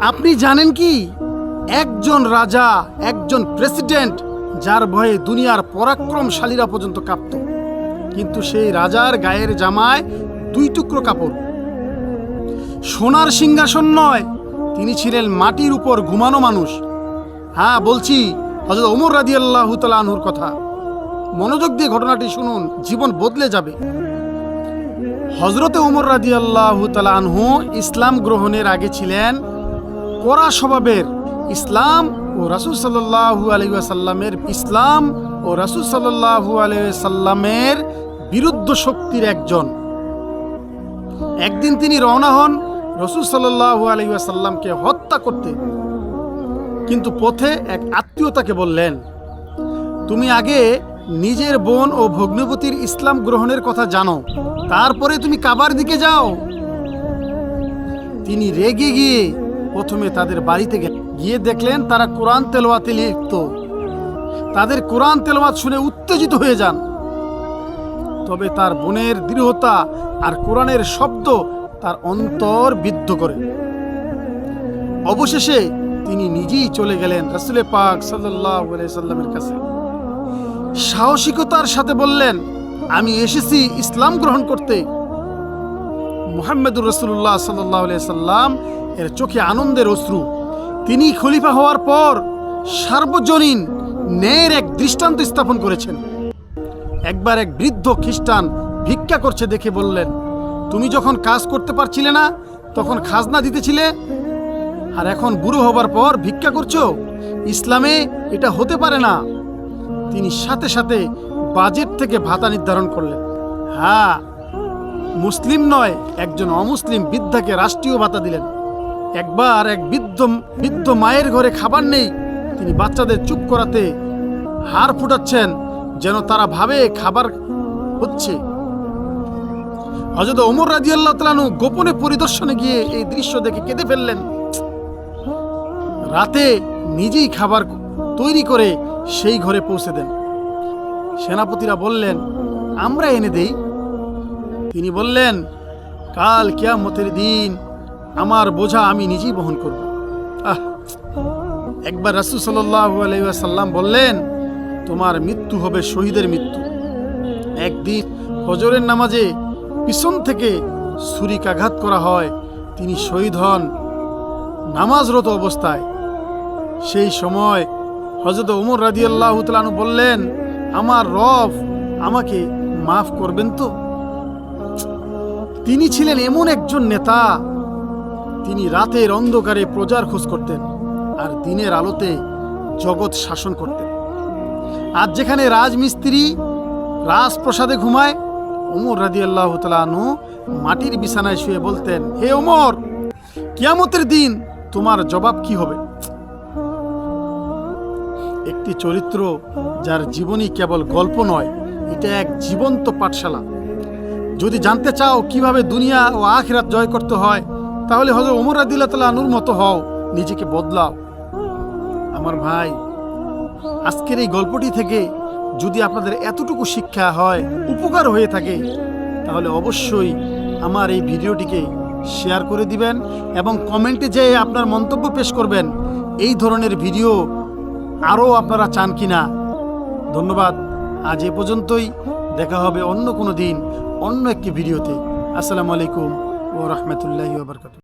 আপনি জানেন কি? একজন রাজা, একজন প্রেসিডেন্ট, যার ভয়ে দুনিয়ার পরাক্রমশালীরা পর্যন্ত কাঁপত। কিন্তু সেই রাজার গায়ের জামায় দুই টুকরো কাপড়। সোনার সিংহাসন নয়, তিনি ছিলেন মাটির উপর ঘুমানো মানুষ। হ্যাঁ বলছি হজরত ওমর রাজি আল্লাহ আনহুর কথা। মনোযোগ দিয়ে ঘটনাটি শুনুন, জীবন বদলে যাবে। হজরতে ওমর রাজি আল্লাহ আনহু ইসলাম গ্রহণের আগে ছিলেন কড়া স্বভাবের ইসলাম ও রাসুল সাল্লাহু আলহাসাল্লামের ইসলাম ও রাসুল সাল্লাহু আলহাসাল্লামের বিরুদ্ধ শক্তির একজন। একদিন তিনি রওনা হন রসুল সাল্লাহু আলহাসাল্লামকে হত্যা করতে। কিন্তু পথে এক আত্মীয়তাকে বললেন, তুমি আগে নিজের বোন ও ভগ্নবতীর ইসলাম গ্রহণের কথা জানো, তারপরে তুমি কাবার দিকে যাও। তিনি রেগে গিয়ে প্রথমে তাদের বাড়িতে গেলেন গিয়ে দেখলেন তারা কোরআন তেলোয়াতে লিপ্ত। তাদের কোরআন তেলোয়াত শুনে উত্তেজিত হয়ে যান। তবে তার বোনের দৃঢ়তা আর কোরআনের শব্দ তার অন্তর বিদ্ধ করে। অবশেষে তিনি নিজেই চলে গেলেন রাসুলে পাক সাল্লামের কাছে। সাহসিকতার সাথে বললেন, আমি এসেছি ইসলাম গ্রহণ করতে। মুহাম্মদুর রসুল্লাহ সাল্লাহ সাল্লাম এর চোখে আনন্দের অশ্রু। তিনি খলিফা হওয়ার পর সার্বজনীন ন্যায়ের এক দৃষ্টান্ত স্থাপন করেছেন। একবার এক বৃদ্ধ খ্রিস্টান ভিক্ষা করছে দেখে বললেন, তুমি যখন কাজ করতে পারছিলে না, তখন খাজনা দিতেছিলে, আর এখন বুড়ো হবার পর ভিক্ষা করছ? ইসলামে এটা হতে পারে না। তিনি সাথে সাথে বাজেট থেকে ভাতা নির্ধারণ করলেন। হ্যাঁ মুসলিম নয়, একজন অমুসলিম বৃদ্ধাকে রাষ্ট্রীয় ভাতা দিলেন। একবার এক বৃদ্ধ বৃদ্ধ মায়ের ঘরে খাবার নেই, তিনি বাচ্চাদের চুপ করাতে হাড় ফুটাচ্ছেন, যেন তারা ভাবে খাবার হচ্ছে। হজরত ওমর রাজি আল্লাহ তালানু গোপনে পরিদর্শনে গিয়ে এই দৃশ্য দেখে কেঁদে ফেললেন। রাতে নিজেই খাবার তৈরি করে সেই ঘরে পৌঁছে দেন। সেনাপতিরা বললেন, আমরা এনে দেই। তিনি বললেন, কাল কিয়ামতের দিন আমার বোঝা আমি নিজেই বহন করব। আহ। একবার রাসুল সাল্লাম বললেন, তোমার মৃত্যু হবে শহীদের মৃত্যু। একদিন হজরের নামাজে পিছন থেকে ছুরিকাঘাত করা হয়, তিনি শহীদ হন নামাজরত অবস্থায়। সেই সময় হজরত উমর রাজি আল্লাহ বললেন, আমার রব আমাকে মাফ করবেন তো? তিনি ছিলেন এমন একজন নেতা তিনি রাতের অন্ধকারে প্রজার খোঁজ করতেন আর দিনের আলোতে জগৎ শাসন করতেন। আজ যেখানে রাজমিস্ত্রি রাজপ্রসাদে ঘুমায়, ওমর রাজি আল্লাহ তালু মাটির বিছানায় শুয়ে বলতেন, হে ওমর, কিয়ামতের দিন তোমার জবাব কি হবে? একটি চরিত্র যার জীবনী কেবল গল্প নয়, এটা এক জীবন্ত পাঠশালা। যদি জানতে চাও কীভাবে দুনিয়া ও আখিরাত জয় করতে হয় তাহলে হজরত ওমর আদিল্লা তালা আনুর মতো হও, নিজেকে বদলাও। আমার ভাই, আজকের এই গল্পটি থেকে যদি আপনাদের এতটুকু শিক্ষা হয়, উপকার হয়ে থাকে, তাহলে অবশ্যই আমার এই ভিডিওটিকে শেয়ার করে দিবেন এবং কমেন্টে যেয়ে আপনার মন্তব্য পেশ করবেন, এই ধরনের ভিডিও আরও আপনারা চান কি না ধন্যবাদ। আজ এ পর্যন্তই। দেখা হবে অন্য কোনো দিন, অন্য একটি ভিডিওতে। আসসালামু আলাইকুম ও রহমতুল্লাহি বারকাত